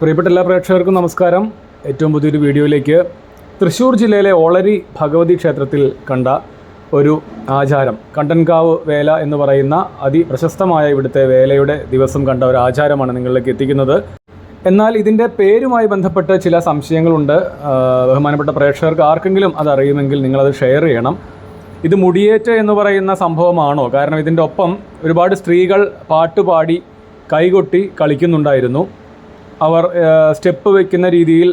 പ്രിയപ്പെട്ട എല്ലാ പ്രേക്ഷകർക്കും നമസ്കാരം. ഏറ്റവും പുതിയൊരു വീഡിയോയിലേക്ക് തൃശ്ശൂർ ജില്ലയിലെ ഓളരി ഭഗവതി ക്ഷേത്രത്തിൽ കണ്ട ഒരു ആചാരം. കണ്ടൻകാവ് വേല എന്ന് പറയുന്ന അതിപ്രശസ്തമായ ഇവിടുത്തെ വേലയുടെ ദിവസം കണ്ട ഒരു ആചാരമാണ് നിങ്ങളിലേക്ക് എത്തിക്കുന്നത്. എന്നാൽ ഇതിന്റെ പേരുമായി ബന്ധപ്പെട്ട് ചില സംശയങ്ങളുണ്ട്. ബഹുമാനപ്പെട്ട പ്രേക്ഷകർക്ക് ആർക്കെങ്കിലും അത് അറിയുമെങ്കിൽ നിങ്ങളത് ഷെയർ ചെയ്യണം. ഇത് മുടിയേറ്റ എന്ന് പറയുന്ന സംഭവമാണോ? കാരണം ഇതിന്റെ ഒപ്പം ഒരുപാട് സ്ത്രീകൾ പാട്ടുപാടി കൈകൊട്ടി കളിക്കുന്നുണ്ടായിരുന്നു. അവർ സ്റ്റെപ്പ് വെക്കുന്ന രീതിയിൽ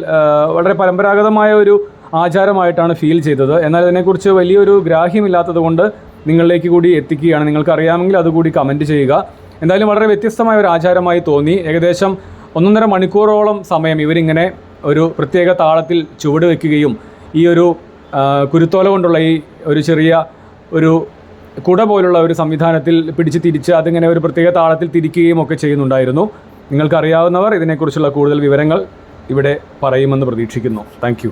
വളരെ പരമ്പരാഗതമായ ഒരു ആചാരമായിട്ടാണ് ഫീൽ ചെയ്തത്. എന്നാൽ ഇതിനെക്കുറിച്ച് വലിയൊരു ഗ്രാഹ്യമില്ലാത്തത് കൊണ്ട് നിങ്ങളിലേക്ക് കൂടി എത്തിക്കുകയാണ്. നിങ്ങൾക്ക് അറിയാമെങ്കിൽ അതുകൂടി കമന്റ് ചെയ്യുക. എന്തായാലും വളരെ വ്യത്യസ്തമായ ഒരു ആചാരമായി തോന്നി. ഏകദേശം ഒന്നൊന്നര മണിക്കൂറോളം സമയം ഇവരിങ്ങനെ ഒരു പ്രത്യേക താളത്തിൽ ചുവട് വെക്കുകയും ഈ ഒരു കുരുത്തോല കൊണ്ടുള്ള ഈ ഒരു ചെറിയ ഒരു കുട പോലുള്ള ഒരു സംവിധാനത്തിൽ പിടിച്ച് തിരിച്ച് അതിങ്ങനെ ഒരു പ്രത്യേക താളത്തിൽ തിരിക്കുകയും ഒക്കെ ചെയ്യുന്നുണ്ടായിരുന്നു. നിങ്ങൾക്കറിയാവുന്നവർ ഇതിനെക്കുറിച്ചുള്ള കൂടുതൽ വിവരങ്ങൾ ഇവിടെ പറയുമെന്ന് പ്രതീക്ഷിക്കുന്നു. താങ്ക്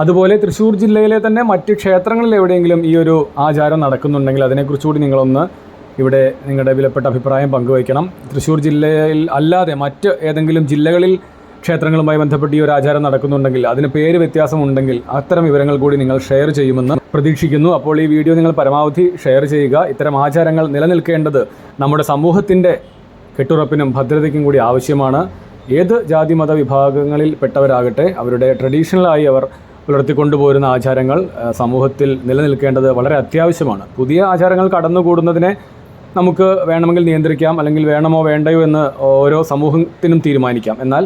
അതുപോലെ തൃശ്ശൂർ ജില്ലയിലെ തന്നെ മറ്റ് ക്ഷേത്രങ്ങളിൽ എവിടെയെങ്കിലും ഈ ഒരു ആചാരം നടക്കുന്നുണ്ടെങ്കിൽ അതിനെക്കുറിച്ചുകൂടി നിങ്ങളൊന്ന് ഇവിടെ നിങ്ങളുടെ വിലപ്പെട്ട അഭിപ്രായം പങ്കുവയ്ക്കണം. തൃശ്ശൂർ ജില്ലയിൽ അല്ലാതെ മറ്റ് ഏതെങ്കിലും ജില്ലകളിൽ ക്ഷേത്രങ്ങളുമായി ബന്ധപ്പെട്ട് ഈ ഒരു ആചാരം നടക്കുന്നുണ്ടെങ്കിൽ അതിന് പേര് വ്യത്യാസമുണ്ടെങ്കിൽ അത്തരം വിവരങ്ങൾ കൂടി നിങ്ങൾ ഷെയർ ചെയ്യുമെന്ന് പ്രതീക്ഷിക്കുന്നു. അപ്പോൾ ഈ വീഡിയോ നിങ്ങൾ പരമാവധി ഷെയർ ചെയ്യുക. ഇത്തരം ആചാരങ്ങൾ നിലനിൽക്കേണ്ടത് നമ്മുടെ സമൂഹത്തിന്റെ കെട്ടുറപ്പിനും ഭദ്രതയ്ക്കും കൂടി ആവശ്യമാണ്. ഏത് ജാതി മത വിഭാഗങ്ങളിൽ പെട്ടവരാകട്ടെ അവരുടെ ട്രഡീഷണലായി അവർ പുലർത്തിക്കൊണ്ടുപോരുന്ന ആചാരങ്ങൾ സമൂഹത്തിൽ നിലനിൽക്കേണ്ടത് വളരെ അത്യാവശ്യമാണ്. പുതിയ ആചാരങ്ങൾ കടന്നുകൂടുന്നതിനെ നമുക്ക് വേണമെങ്കിൽ നിയന്ത്രിക്കാം അല്ലെങ്കിൽ വേണമോ വേണ്ടയോ എന്ന് ഓരോ സമൂഹത്തിനും തീരുമാനിക്കാം. എന്നാൽ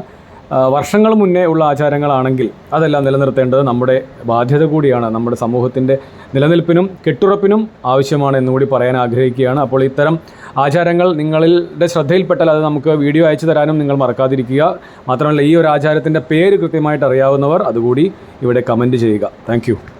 വർഷങ്ങൾ മുന്നേ ഉള്ള ആചാരങ്ങളാണെങ്കിൽ അതെല്ലാം നിലനിർത്തേണ്ടത് നമ്മുടെ ബാധ്യത കൂടിയാണ് നമ്മുടെ സമൂഹത്തിന്റെ നിലനിൽപ്പിനും കെട്ടുറപ്പിനും ആവശ്യമാണ് എന്നുകൂടി പറയാൻ ആഗ്രഹിക്കുകയാണ്. അപ്പോൾ ഇത്തരം ആചാരങ്ങൾ നിങ്ങളുടെ ശ്രദ്ധയിൽപ്പെട്ടാൽ അത് നമുക്ക് വീഡിയോ അയച്ചു തരാനും നിങ്ങൾ മറക്കാതിരിക്കുക. മാത്രമല്ല ഈ ഒരു ആചാരത്തിന്റെ പേര് കൃത്യമായിട്ട് അറിയാവുന്നവർ അതുകൂടി ഇവിടെ കമന്റ് ചെയ്യുക. താങ്ക്